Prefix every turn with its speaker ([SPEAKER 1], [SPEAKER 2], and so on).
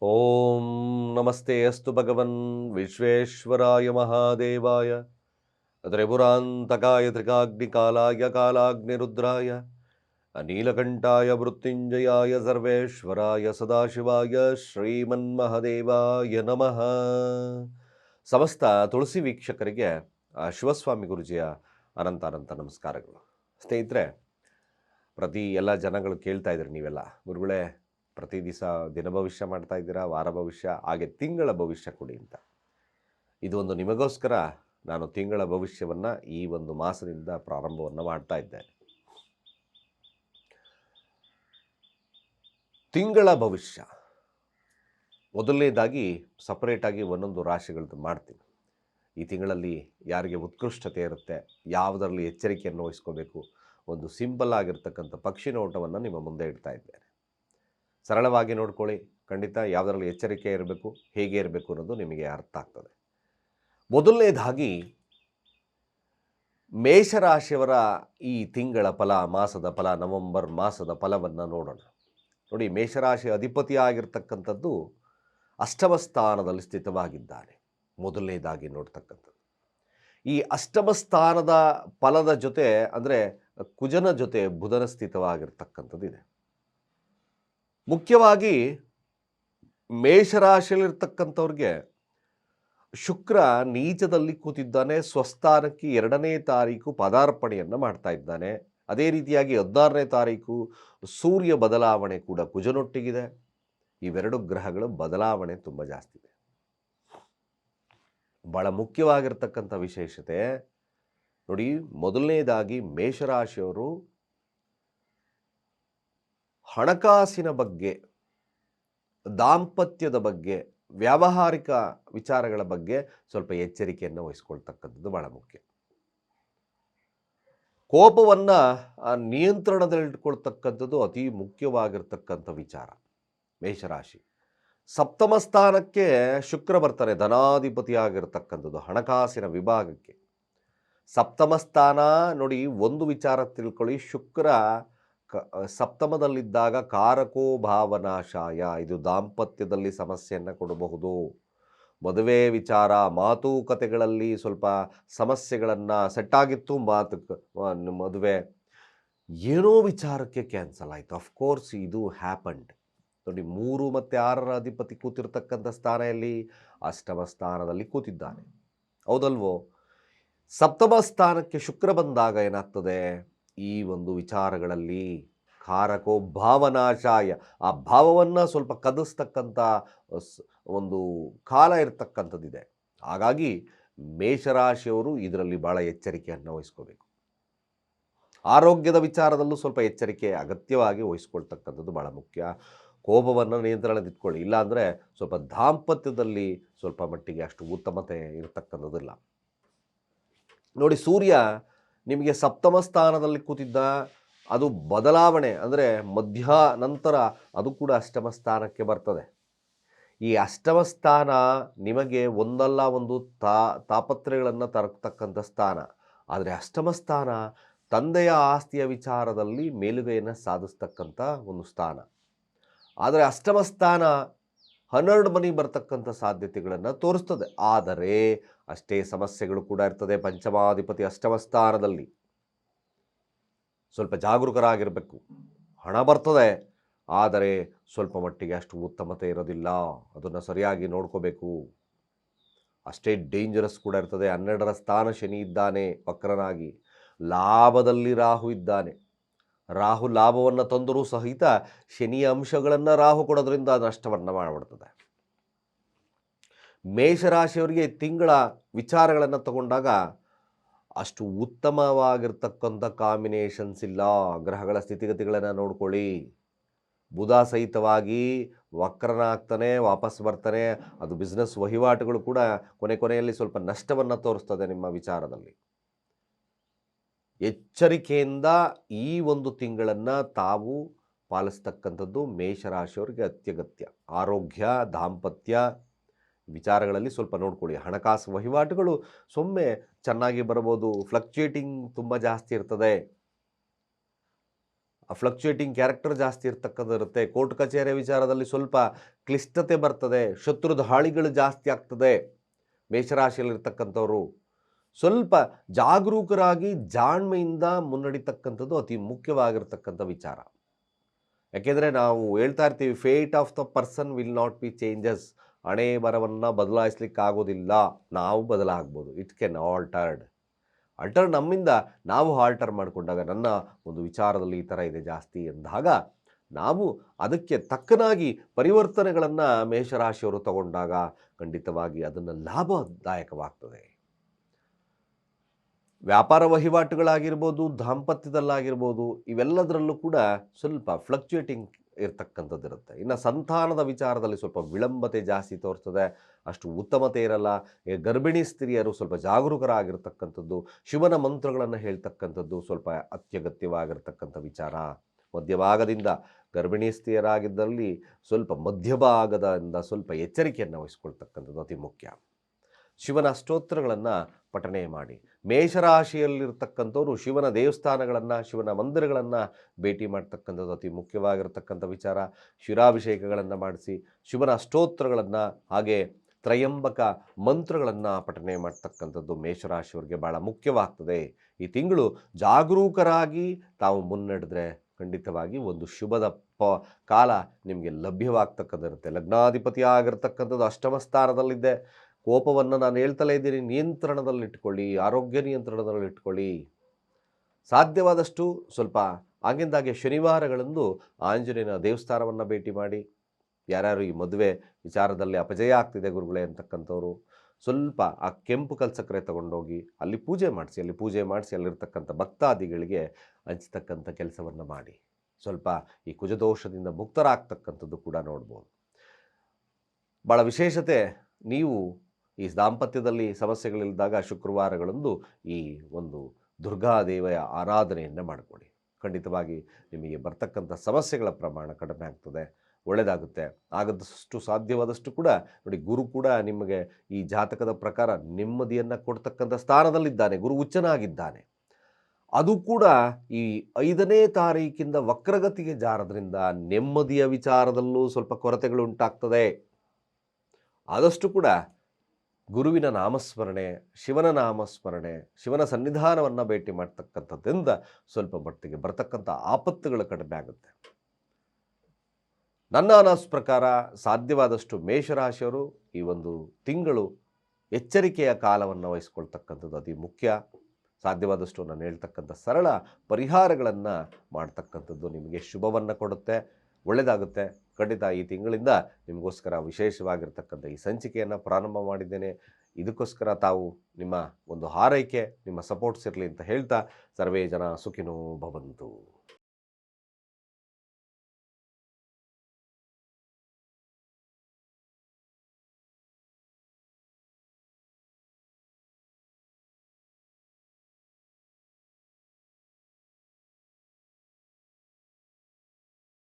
[SPEAKER 1] ಓಂ ನಮಸ್ತೆ ಅಸ್ತು ಭಗವನ್ ವಿಶ್ವೇಶ್ವರಾಯ ಮಹಾದೇವಾಯ. ತ್ರಿಪುರಾಂತಕಾಯ ತ್ರಿಕಾಗ್ನಿಕಾಲಾಯ ಕಾಲಾಗ್ನಿರುದ್ರಾಯ. ನೀಲಕಂಠಾಯ ಮೃತ್ಯುಂಜಯಾಯ ಸರ್ವೇಶ್ವರಾಯ ಸದಾಶಿವಾಯ ಶ್ರೀಮನ್ಮಹದೇವಾಯ ನಮಃ. ಸಮಸ್ತ ತುಳಸಿ ವೀಕ್ಷಕರಿಗೆ ಶಿವಸ್ವಾಮಿ ಗುರುಜಿಯ ಅನಂತ ಅನಂತ ನಮಸ್ಕಾರಗಳು. ಸ್ನೇಹಿತರೆ, ಪ್ರತಿ ಎಲ್ಲ ಜನಗಳು ಕೇಳ್ತಾ ಇದ್ರಿ ನೀವೆಲ್ಲ. ಗುರುಗಳೇ ಪ್ರತಿ ದಿವಸ ದಿನ ಭವಿಷ್ಯ ಮಾಡ್ತಾ ಇದ್ದೀರಾ, ವಾರ ಭವಿಷ್ಯ, ಹಾಗೆ ತಿಂಗಳ ಭವಿಷ್ಯ ಕೊಡಿ ಅಂತ. ಇದು ಒಂದು ನಿಮಗೋಸ್ಕರ ನಾನು ತಿಂಗಳ ಭವಿಷ್ಯವನ್ನು ಈ ಒಂದು ಮಾಸದಿಂದ ಪ್ರಾರಂಭವನ್ನು ಮಾಡ್ತಾ ಇದ್ದೇನೆ. ತಿಂಗಳ ಭವಿಷ್ಯ. ಮೊದಲನೇದಾಗಿ ಸಪ್ರೇಟಾಗಿ ಒಂದೊಂದು ರಾಶಿಗಳದ್ದು ಮಾಡ್ತೀನಿ. ಈ ತಿಂಗಳಲ್ಲಿ ಯಾರಿಗೆ ಉತ್ಕೃಷ್ಟತೆ ಇರುತ್ತೆ, ಯಾವುದರಲ್ಲಿ ಎಚ್ಚರಿಕೆಯನ್ನು ವಹಿಸ್ಕೋಬೇಕು, ಒಂದು ಸಿಂಪಲ್ ಆಗಿರ್ತಕ್ಕಂಥ ಪಕ್ಷಿ ನೋಟವನ್ನು ನಿಮ್ಮ ಮುಂದೆ ಇಡ್ತಾ ಇದ್ದೇನೆ. ಸರಳವಾಗಿ ನೋಡ್ಕೊಳ್ಳಿ. ಖಂಡಿತ ಯಾವುದರಲ್ಲಿ ಎಚ್ಚರಿಕೆ ಇರಬೇಕು, ಹೇಗೆ ಇರಬೇಕು ಅನ್ನೋದು ನಿಮಗೆ ಅರ್ಥ ಆಗ್ತದೆ. ಮೊದಲನೇದಾಗಿ, ಮೇಷರಾಶಿಯವರ ಈ ತಿಂಗಳ ಫಲ, ಮಾಸದ ಫಲ, ನವೆಂಬರ್ ಮಾಸದ ಫಲವನ್ನು ನೋಡೋಣ. ನೋಡಿ, ಮೇಷರಾಶಿ ಅಧಿಪತಿಯಾಗಿರ್ತಕ್ಕಂಥದ್ದು ಅಷ್ಟಮ ಸ್ಥಾನದಲ್ಲಿ ಸ್ಥಿತವಾಗಿದ್ದಾನೆ. ಮೊದಲನೇದಾಗಿ ನೋಡ್ತಕ್ಕಂಥದ್ದು. ಈ ಅಷ್ಟಮ ಸ್ಥಾನದ ಫಲದ ಜೊತೆ, ಅಂದರೆ ಕುಜನ ಜೊತೆ ಬುಧನ ಸ್ಥಿತವಾಗಿರ್ತಕ್ಕಂಥದ್ದು ಇದೆ ಮುಖ್ಯವಾಗಿ ಮೇಷರಾಶಿಯಲ್ಲಿರ್ತಕ್ಕಂಥವ್ರಿಗೆ ಶುಕ್ರ ನೀಚದಲ್ಲಿ ಕೂತಿದ್ದಾನೆ, ಸ್ವಸ್ಥಾನಕ್ಕೆ ಎರಡನೇ ತಾರೀಕು ಪದಾರ್ಪಣೆಯನ್ನು ಮಾಡ್ತಾ ಇದ್ದಾನೆ. ಅದೇ ರೀತಿಯಾಗಿ ಹದಿನಾರನೇ ತಾರೀಕು ಸೂರ್ಯ ಬದಲಾವಣೆ ಕೂಡ ಕುಜನೊಟ್ಟಿಗಿದೆ. ಇವೆರಡು ಗ್ರಹಗಳ ಬದಲಾವಣೆ ತುಂಬ ಜಾಸ್ತಿ ಇದೆ. ಬಹಳ ಮುಖ್ಯವಾಗಿರ್ತಕ್ಕಂಥ ವಿಶೇಷತೆ, ನೋಡಿ ಮೊದಲನೇದಾಗಿ ಮೇಷರಾಶಿಯವರು ಹಣಕಾಸಿನ ಬಗ್ಗೆ, ದಾಂಪತ್ಯದ ಬಗ್ಗೆ, ವ್ಯಾವಹಾರಿಕ ವಿಚಾರಗಳ ಬಗ್ಗೆ ಸ್ವಲ್ಪ ಎಚ್ಚರಿಕೆಯನ್ನು ವಹಿಸ್ಕೊಳ್ತಕ್ಕಂಥದ್ದು ಬಹಳ ಮುಖ್ಯ. ಕೋಪವನ್ನು ನಿಯಂತ್ರಣದಲ್ಲಿಟ್ಕೊಳ್ತಕ್ಕಂಥದ್ದು ಅತಿ ಮುಖ್ಯವಾಗಿರ್ತಕ್ಕಂಥ ವಿಚಾರ, ಮೇಷರಾಶಿ. ಸಪ್ತಮ ಸ್ಥಾನಕ್ಕೆ ಶುಕ್ರ ಬರ್ತಾರೆ, ಧನಾಧಿಪತಿಯಾಗಿರ್ತಕ್ಕಂಥದ್ದು ಹಣಕಾಸಿನ ವಿಭಾಗಕ್ಕೆ. ಸಪ್ತಮ ಸ್ಥಾನ ನೋಡಿ ಒಂದು ವಿಚಾರ ತಿಳ್ಕೊಳ್ಳಿ, ಶುಕ್ರ ಕ ಸಪ್ತಮದಲ್ಲಿದ್ದಾಗ ಕಾರಕೋ ಭಾವನಾಶಾಯ ಇದು ದಾಂಪತ್ಯದಲ್ಲಿ ಸಮಸ್ಯೆಯನ್ನು ಕೊಡಬಹುದು. ಮದುವೆ ವಿಚಾರ, ಮಾತುಕತೆಗಳಲ್ಲಿ ಸ್ವಲ್ಪ ಸಮಸ್ಯೆಗಳನ್ನು ಸೆಟ್ಟಾಗಿತ್ತು, ಮಾತು ಮದುವೆ. ಏನೋ ವಿಚಾರಕ್ಕೆ ಕ್ಯಾನ್ಸಲ್ ಆಯಿತು. ಅಫ್ಕೋರ್ಸ್ ಇದು ಹ್ಯಾಪಂಡ್ ನೋಡಿ, ಮೂರು ಮತ್ತು ಆರರ ಅಧಿಪತಿ ಕೂತಿರ್ತಕ್ಕಂಥ ಸ್ಥಾನದಲ್ಲಿ ಅಷ್ಟಮ ಸ್ಥಾನದಲ್ಲಿ ಕೂತಿದ್ದಾನೆ. ಹೌದಲ್ವೋ? ಸಪ್ತಮ ಸ್ಥಾನಕ್ಕೆ ಶುಕ್ರ ಬಂದಾಗ ಏನಾಗ್ತದೆ? ಈ ಒಂದು ವಿಚಾರಗಳಲ್ಲಿ ಕಾರಕೋ ಭಾವನಾಶಾಯ. ಆ ಭಾವವನ್ನು ಸ್ವಲ್ಪ ಕದಿಸ್ತಕ್ಕಂಥ ಒಂದು ಕಾಲ ಇರತಕ್ಕಂಥದ್ದಿದೆ. ಹಾಗಾಗಿ ಮೇಷರಾಶಿಯವರು ಇದರಲ್ಲಿ ಭಾಳ ಎಚ್ಚರಿಕೆಯನ್ನು ವಹಿಸ್ಕೋಬೇಕು. ಆರೋಗ್ಯದ ವಿಚಾರದಲ್ಲೂ ಸ್ವಲ್ಪ ಎಚ್ಚರಿಕೆ ಅಗತ್ಯವಾಗಿ ವಹಿಸ್ಕೊಳ್ತಕ್ಕಂಥದ್ದು ಭಾಳ ಮುಖ್ಯ. ಕೋಪವನ್ನು ನಿಯಂತ್ರಣದಿಟ್ಕೊಳ್ಳಿ ಇಲ್ಲಾಂದರೆ ಸ್ವಲ್ಪ ದಾಂಪತ್ಯದಲ್ಲಿ ಸ್ವಲ್ಪ ಮಟ್ಟಿಗೆ ಅಷ್ಟು ಉತ್ತಮತೆ ಇರತಕ್ಕಂಥದ್ದಿಲ್ಲ. ನೋಡಿ ಸೂರ್ಯ ನಿಮಗೆ ಸಪ್ತಮ ಸ್ಥಾನದಲ್ಲಿ ಕೂತಿದ್ದ ಅದು ಬದಲಾವಣೆ, ಅಂದರೆ ಮಧ್ಯ ನಂತರ ಅದು ಕೂಡ ಅಷ್ಟಮ ಸ್ಥಾನಕ್ಕೆ ಬರ್ತದೆ. ಈ ಅಷ್ಟಮ ಸ್ಥಾನ ನಿಮಗೆ ಒಂದಲ್ಲ ಒಂದು ತಾ ತಾಪತ್ರೆಗಳನ್ನು ತರತಕ್ಕಂಥ ಸ್ಥಾನ. ಆದರೆ ಅಷ್ಟಮ ಸ್ಥಾನ ತಂದೆಯ ಆಸ್ತಿಯ ವಿಚಾರದಲ್ಲಿ ಮೇಲುಗೈಯನ್ನು ಸಾಧಿಸ್ತಕ್ಕಂಥ ಒಂದು ಸ್ಥಾನ. ಆದರೆ ಅಷ್ಟಮ ಸ್ಥಾನ ಹನ್ನೆರಡು ಮನಿ ಬರ್ತಕ್ಕಂಥ ಸಾಧ್ಯತೆಗಳನ್ನು ತೋರಿಸ್ತದೆ. ಆದರೆ ಅಷ್ಟೇ ಸಮಸ್ಯೆಗಳು ಕೂಡ ಇರ್ತದೆ. ಪಂಚಮಾಧಿಪತಿ ಅಷ್ಟಮಸ್ಥಾನದಲ್ಲಿ ಸ್ವಲ್ಪ ಜಾಗರೂಕರಾಗಿರಬೇಕು. ಹಣ ಬರ್ತದೆ. ಆದರೆ ಸ್ವಲ್ಪ ಮಟ್ಟಿಗೆ ಅಷ್ಟು ಉತ್ತಮತೆ ಇರೋದಿಲ್ಲ. ಅದನ್ನು ಸರಿಯಾಗಿ ನೋಡ್ಕೋಬೇಕು. ಅಷ್ಟೇ ಡೇಂಜರಸ್ ಕೂಡ ಇರ್ತದೆ. ಹನ್ನೆರಡರ ಸ್ಥಾನ ಶನಿ ಇದ್ದಾನೆ, ವಕ್ರನಾಗಿ. ಲಾಭದಲ್ಲಿ ರಾಹು ಇದ್ದಾನೆ. ರಾಹು ಲಾಭವನ್ನು ತಂದರೂ ಸಹಿತ ಶನಿಯ ಅಂಶಗಳನ್ನು ರಾಹು ಕೊಡೋದ್ರಿಂದ ನಷ್ಟವನ್ನು ಮಾಡಿಬಿಡ್ತದೆ. ಮೇಷರಾಶಿಯವರಿಗೆ ತಿಂಗಳ ವಿಚಾರಗಳನ್ನು ತಗೊಂಡಾಗ ಅಷ್ಟು ಉತ್ತಮವಾಗಿರ್ತಕ್ಕಂಥ ಕಾಂಬಿನೇಷನ್ಸ್ ಇಲ್ಲ. ಗ್ರಹಗಳ ಸ್ಥಿತಿಗತಿಗಳನ್ನು ನೋಡ್ಕೊಳ್ಳಿ. ಬುಧ ಸಹಿತವಾಗಿ ವಕ್ರನಾಗ್ತಾನೆ ವಾಪಸ್ ಬರ್ತಾನೆ. ಅದು ಬಿಸ್ನೆಸ್ ವಹಿವಾಟುಗಳು ಕೂಡ ಕೊನೆ ಕೊನೆಯಲ್ಲಿ ಸ್ವಲ್ಪ ನಷ್ಟವನ್ನು ತೋರಿಸ್ತದೆ ನಿಮ್ಮ ವಿಚಾರದಲ್ಲಿ. ಎಚ್ಚರಿಕೆಯಿಂದ ಈ ಒಂದು ತಿಂಗಳನ್ನು ತಾವು ಪಾಲಿಸ್ತಕ್ಕಂಥದ್ದು ಮೇಷರಾಶಿಯವರಿಗೆ ಅತ್ಯಗತ್ಯ. ಆರೋಗ್ಯ, ದಾಂಪತ್ಯ ವಿಚಾರಗಳಲ್ಲಿ ಸ್ವಲ್ಪ ನೋಡ್ಕೊಳ್ಳಿ. ಹಣಕಾಸು ವಹಿವಾಟುಗಳು ಸೊಮ್ಮೆ ಚೆನ್ನಾಗಿ ಬರ್ಬೋದು. ಫ್ಲಕ್ಚುಯೇಟಿಂಗ್ ತುಂಬ ಜಾಸ್ತಿ ಇರ್ತದೆ. ಫ್ಲಕ್ಚುಯೇಟಿಂಗ್ ಕ್ಯಾರೆಕ್ಟರ್ ಜಾಸ್ತಿ ಇರ್ತಕ್ಕಂಥ ಇರುತ್ತೆ. ಕೋರ್ಟ್ ಕಚೇರಿ ವಿಚಾರದಲ್ಲಿ ಸ್ವಲ್ಪ ಕ್ಲಿಷ್ಟತೆ ಬರ್ತದೆ. ಶತ್ರುದ ಹಾಳಿಗಳು ಜಾಸ್ತಿ ಆಗ್ತದೆ. ಮೇಷರಾಶಿಯಲ್ಲಿರ್ತಕ್ಕಂಥವ್ರು. ಸ್ವಲ್ಪ ಜಾಗರೂಕರಾಗಿ ಜಾಣ್ಮೆಯಿಂದ ಮುನ್ನಡಿತಕ್ಕಂಥದ್ದು ಅತಿ ಮುಖ್ಯವಾಗಿರ್ತಕ್ಕಂಥ ವಿಚಾರ. ಯಾಕೆಂದರೆ ನಾವು ಹೇಳ್ತಾ ಇರ್ತೀವಿ fate of the person will not be changes ಹಣೆ ಬರವನ್ನು ಬದಲಾಯಿಸ್ಲಿಕ್ಕೆ ಆಗೋದಿಲ್ಲ ನಾವು ಬದಲಾಗ್ಬೋದು. ಇಟ್ ಕೆನ್ ಆಲ್ಟರ್ಡ್ ಆಲ್ಟರ್ ನಮ್ಮಿಂದ ನಾವು ಆಲ್ಟರ್ ಮಾಡಿಕೊಂಡಾಗ, ನನ್ನ ಒಂದು ವಿಚಾರದಲ್ಲಿ ಈ ಥರ ಇದೆ ಜಾಸ್ತಿ ಎಂದಾಗ, ನಾವು ಅದಕ್ಕೆ ತಕ್ಕನಾಗಿ ಪರಿವರ್ತನೆಗಳನ್ನು ಮೇಷರಾಶಿಯವರು ತಗೊಂಡಾಗ ಖಂಡಿತವಾಗಿ ಅದನ್ನು ಲಾಭದಾಯಕವಾಗ್ತದೆ. ವ್ಯಾಪಾರ ವಹಿವಾಟುಗಳಾಗಿರ್ಬೋದು, ದಾಂಪತ್ಯದಲ್ಲಾಗಿರ್ಬೋದು, ಇವೆಲ್ಲದರಲ್ಲೂ ಕೂಡ ಸ್ವಲ್ಪ ಫ್ಲಕ್ಚುಯೇಟಿಂಗ್ ಇರ್ತಕ್ಕಂಥದ್ದು ಇರುತ್ತೆ. ಇನ್ನು ಸಂತಾನದ ವಿಚಾರದಲ್ಲಿ ಸ್ವಲ್ಪ ವಿಳಂಬತೆ ಜಾಸ್ತಿ ತೋರ್ತದೆ ಅಷ್ಟು ಉತ್ತಮತೆ ಇರಲ್ಲ. ಗರ್ಭಿಣಿ ಸ್ತ್ರೀಯರು ಸ್ವಲ್ಪ ಜಾಗರೂಕರಾಗಿರ್ತಕ್ಕಂಥದ್ದು, ಶಿವನ ಮಂತ್ರಗಳನ್ನು ಹೇಳ್ತಕ್ಕಂಥದ್ದು ಸ್ವಲ್ಪ ಅತ್ಯಗತ್ಯವಾಗಿರ್ತಕ್ಕಂಥ ವಿಚಾರ. ಮಧ್ಯಭಾಗದಿಂದ ಗರ್ಭಿಣಿ ಸ್ತ್ರೀಯರಾಗಿದ್ದಲ್ಲಿ ಸ್ವಲ್ಪ ಮಧ್ಯಭಾಗದಿಂದ ಸ್ವಲ್ಪ ಎಚ್ಚರಿಕೆಯನ್ನು ವಹಿಸ್ಕೊಳ್ತಕ್ಕಂಥದ್ದು ಅತಿ ಮುಖ್ಯ. ಶಿವನ ಸ್ತೋತ್ರಗಳನ್ನು ಪಠನೆ ಮಾಡಿ. ಮೇಷರಾಶಿಯಲ್ಲಿರ್ತಕ್ಕಂಥವ್ರು ಶಿವನ ದೇವಸ್ಥಾನಗಳನ್ನು, ಶಿವನ ಮಂದಿರಗಳನ್ನು ಭೇಟಿ ಮಾಡ್ತಕ್ಕಂಥದ್ದು ಅತಿ ಮುಖ್ಯವಾಗಿರ್ತಕ್ಕಂಥ ವಿಚಾರ. ಶಿರಾಭಿಷೇಕಗಳನ್ನು ಮಾಡಿಸಿ, ಶಿವನ ಸ್ತೋತ್ರಗಳನ್ನು ಹಾಗೆ ತ್ರಯಂಬಕ ಮಂತ್ರಗಳನ್ನು ಪಠನೆ ಮಾಡ್ತಕ್ಕಂಥದ್ದು ಮೇಷರಾಶಿಯವರಿಗೆ ಭಾಳ ಮುಖ್ಯವಾಗ್ತದೆ. ಈ ತಿಂಗಳು ಜಾಗರೂಕರಾಗಿ ತಾವು ಮುನ್ನಡೆದ್ರೆ ಖಂಡಿತವಾಗಿ ಒಂದು ಶುಭದ ಪ, ಕಾಲ ನಿಮಗೆ ಲಭ್ಯವಾಗ್ತಕ್ಕಂಥದ್ದಿರುತ್ತೆ. ಲಗ್ನಾಧಿಪತಿ ಆಗಿರ್ತಕ್ಕಂಥದ್ದು ಅಷ್ಟಮ ಸ್ಥಾನದಲ್ಲಿದ್ದೆ. ಕೋಪವನ್ನು ನಾನು ಹೇಳ್ತಲೇ ಇದ್ದೀನಿ. ನಿಯಂತ್ರಣದಲ್ಲಿಟ್ಕೊಳ್ಳಿ ಆರೋಗ್ಯ ನಿಯಂತ್ರಣದಲ್ಲಿಟ್ಕೊಳ್ಳಿ ಸಾಧ್ಯವಾದಷ್ಟು ಸ್ವಲ್ಪ ಆಗಿಂದಾಗೆ ಶನಿವಾರಗಳಂದು ಆಂಜನೇಯನ ದೇವಸ್ಥಾನವನ್ನು ಭೇಟಿ ಮಾಡಿ. ಯಾರ್ಯಾರು ಈ ಮದುವೆ ವಿಚಾರದಲ್ಲಿ ಅಪಜಯ ಆಗ್ತಿದೆ ಗುರುಗಳೇ ಅಂತಕ್ಕಂಥವ್ರು. ಸ್ವಲ್ಪ ಆ ಕೆಂಪು ಕಲ್ಸಕ್ಕರೆ ತಗೊಂಡೋಗಿ ಅಲ್ಲಿ ಪೂಜೆ ಮಾಡಿಸಿ, ಅಲ್ಲಿ ಪೂಜೆ ಮಾಡಿಸಿ ಅಲ್ಲಿರ್ತಕ್ಕಂಥ ಭಕ್ತಾದಿಗಳಿಗೆ ಹಂಚ್ತಕ್ಕಂಥ ಕೆಲಸವನ್ನು ಮಾಡಿ. ಸ್ವಲ್ಪ ಈ ಕುಜದೋಷದಿಂದ ಮುಕ್ತರಾಗ್ತಕ್ಕಂಥದ್ದು ಕೂಡ ನೋಡ್ಬೋದು. ಭಾಳ ವಿಶೇಷತೆ, ನೀವು ಈ ದಾಂಪತ್ಯದಲ್ಲಿ ಸಮಸ್ಯೆಗಳಿಲ್ಲದಾಗ ಶುಕ್ರವಾರಗಳಂದು ಈ ಒಂದು ದುರ್ಗಾದೇವಿಯ ಆರಾಧನೆಯನ್ನು ಮಾಡಿಕೊಡಿ ಖಂಡಿತವಾಗಿ ನಿಮಗೆ ಬರ್ತಕ್ಕಂಥ ಸಮಸ್ಯೆಗಳ ಪ್ರಮಾಣ ಕಡಿಮೆ ಆಗ್ತದೆ ಒಳ್ಳೆಯದಾಗುತ್ತೆ ಆಗದಷ್ಟು ಸಾಧ್ಯವಾದಷ್ಟು ಕೂಡ ನೋಡಿ, ಗುರು ಕೂಡ ನಿಮಗೆ ಈ ಜಾತಕದ ಪ್ರಕಾರ ನೆಮ್ಮದಿಯನ್ನು ಕೊಡ್ತಕ್ಕಂಥ ಸ್ಥಾನದಲ್ಲಿದ್ದಾನೆ, ಗುರು ಉಚ್ಚನಾಗಿದ್ದಾನೆ ಅದು ಕೂಡ ಈ ಐದನೇ ತಾರೀಕಿಂದ ವಕ್ರಗತಿಗೆ ಜಾರದ್ರಿಂದ ನೆಮ್ಮದಿಯ ವಿಚಾರದಲ್ಲೂ ಸ್ವಲ್ಪ ಕೊರತೆಗಳು ಉಂಟಾಗ್ತದೆ. ಆದಷ್ಟು ಕೂಡ ಗುರುವಿನ ನಾಮಸ್ಮರಣೆ, ಶಿವನ ನಾಮಸ್ಮರಣೆ, ಶಿವನ ಸನ್ನಿಧಾನವನ್ನು ಭೇಟಿ ಮಾಡ್ತಕ್ಕಂಥದ್ದರಿಂದ ಸ್ವಲ್ಪ ಮಟ್ಟಿಗೆ ಬರತಕ್ಕಂಥ ಆಪತ್ತುಗಳು ಕಡಿಮೆ ಆಗುತ್ತೆ. ನನ್ನ ಅನಸ್ ಪ್ರಕಾರ ಸಾಧ್ಯವಾದಷ್ಟು ಮೇಷರಾಶಿಯವರು ಈ ಒಂದು ತಿಂಗಳು ಎಚ್ಚರಿಕೆಯ ಕಾಲವನ್ನು ವಹಿಸ್ಕೊಳ್ತಕ್ಕಂಥದ್ದು ಅತಿ ಮುಖ್ಯ. ಸಾಧ್ಯವಾದಷ್ಟು ನಾನು ಹೇಳ್ತಕ್ಕಂಥ ಸರಳ ಪರಿಹಾರಗಳನ್ನು ಮಾಡ್ತಕ್ಕಂಥದ್ದು ನಿಮಗೆ ಶುಭವನ್ನು ಕೊಡುತ್ತೆ. ಒಳ್ಳೆಯದಾಗುತ್ತೆ ಖಂಡಿತ ಈ ತಿಂಗಳಿಂದ ನಿಮಗೋಸ್ಕರ ವಿಶೇಷವಾಗಿರ್ತಕ್ಕಂಥ ಈ ಸಂಚಿಕೆಯನ್ನು ಪ್ರಾರಂಭ ಮಾಡಿದ್ದೇನೆ. ಇದಕ್ಕೋಸ್ಕರ ತಾವು ನಿಮ್ಮ ಒಂದು ಹಾರೈಕೆ, ನಿಮ್ಮ ಸಪೋರ್ಟ್ಸ್ ಇರಲಿ ಅಂತ ಹೇಳ್ತಾ ಸರ್ವೇ ಜನ ಸುಖಿನೋ ಭವಂತು.